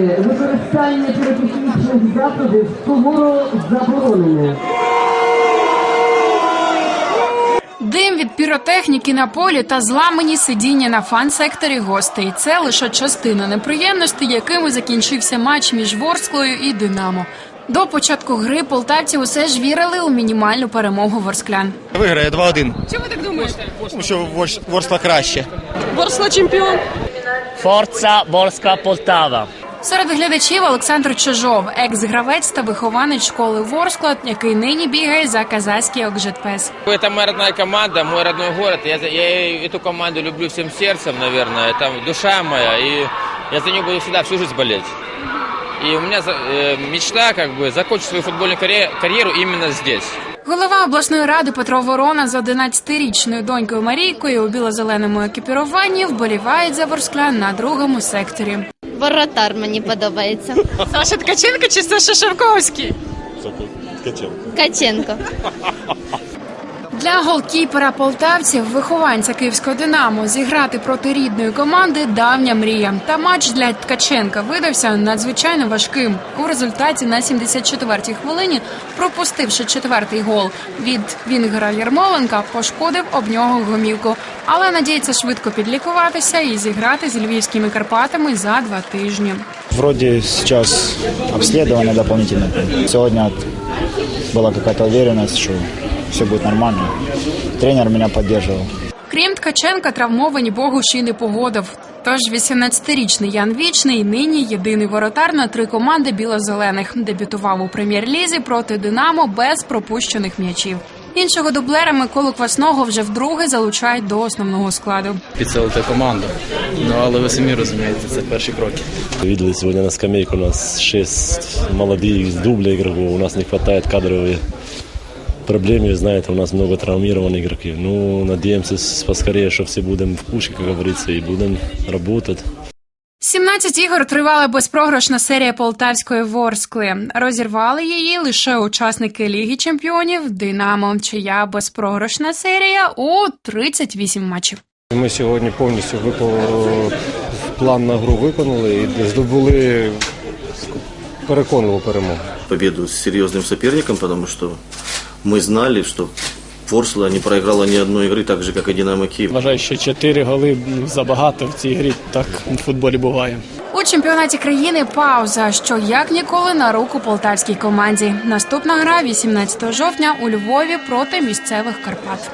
Використання піротехнічних засобів суворо заборонене. Дим від піротехніки на полі та зламані сидіння на фан-секторі гостей. Це лише частина неприємностей, якими закінчився матч між Ворсклою і Динамо. До початку гри полтавці усе ж вірили у мінімальну перемогу ворсклян. Виграє 2-1. Чому ви так думаєте? Тому що Ворс- Ворскла краще. Ворскла чемпіон. Forza Borska Poltava. Серед глядачів Олександр Чижов, екс-гравець та вихованець школи Ворскла, який нині бігає за казацький Окжетпес. Это моя родная команда, мой родной город. Я, за- я эту команду люблю всем сердцем, наверное. Это душа моя, и я за нее буду всегда всю жизнь болеть. И у меня за- э, мечта, как бы, закончить свою футбольную карье- карьеру именно здесь. Голова обласної ради Петро Ворона з 11-річною донькою Марійкою у біло-зеленому екіпіруванні вболівають за ворсклян на другому секторі. Воротар мені подобається. Саша Ткаченко чи Саша Шевковський? Каченко. Для голкіпера полтавців, вихованця київського Динамо, зіграти проти рідної команди давня мрія. Та матч для Ткаченка видався надзвичайно важким. У результаті на 74-й хвилині, пропустивши четвертий гол від Вінгера Єрмоленка, пошкодив об нього гомівку. Але надіється швидко підлікуватися і зіграти з львівськими Карпатами за два тижні. Вроде сейчас обследование дополнительно. Сегодня была какая-то уверенность, что все будет нормально. Тренер меня поддерживал. Крім Ткаченка, травмовані Богуш і не погодив. Тож 18-річний Ян Вічний нині єдиний воротар на три команди біло-зелених. Дебютував у прем'єр-лізі проти Динамо без пропущених м'ячів. Іншого дублера Миколу Квасного вже вдруге залучають до основного складу. підсилити команду. Ну але ви самі розумієте, це перші кроки. Видели сегодня на скамейке у нас шесть молодых с дубля игроков. У нас не хватает кадровые проблемы, знаете, у нас много травмированных игроков. Ну, надеемся с- поскорее, что все будем в пушке, как говорится, и будем работать. 17 ігор тривала безпрограшна серія полтавської Ворскли. Розірвали її лише учасники Ліги Чемпіонів Динамо, чия безпрограшна серія у 38 матчів. Ми сьогодні повністю випо- план на гру виконали і здобули переконливу перемогу. победу с серьезным соперником, потому что мы знали, что Ворсла не проиграла ни одной игры, так же, как и Динамо Киев. Вважаю, що 4 голи забагато в цій грі. Так в футболі буває. У чемпіонаті країни пауза, що як ніколи на руку полтавській команді. Наступна гра 18 жовтня у Львові проти місцевих Карпат.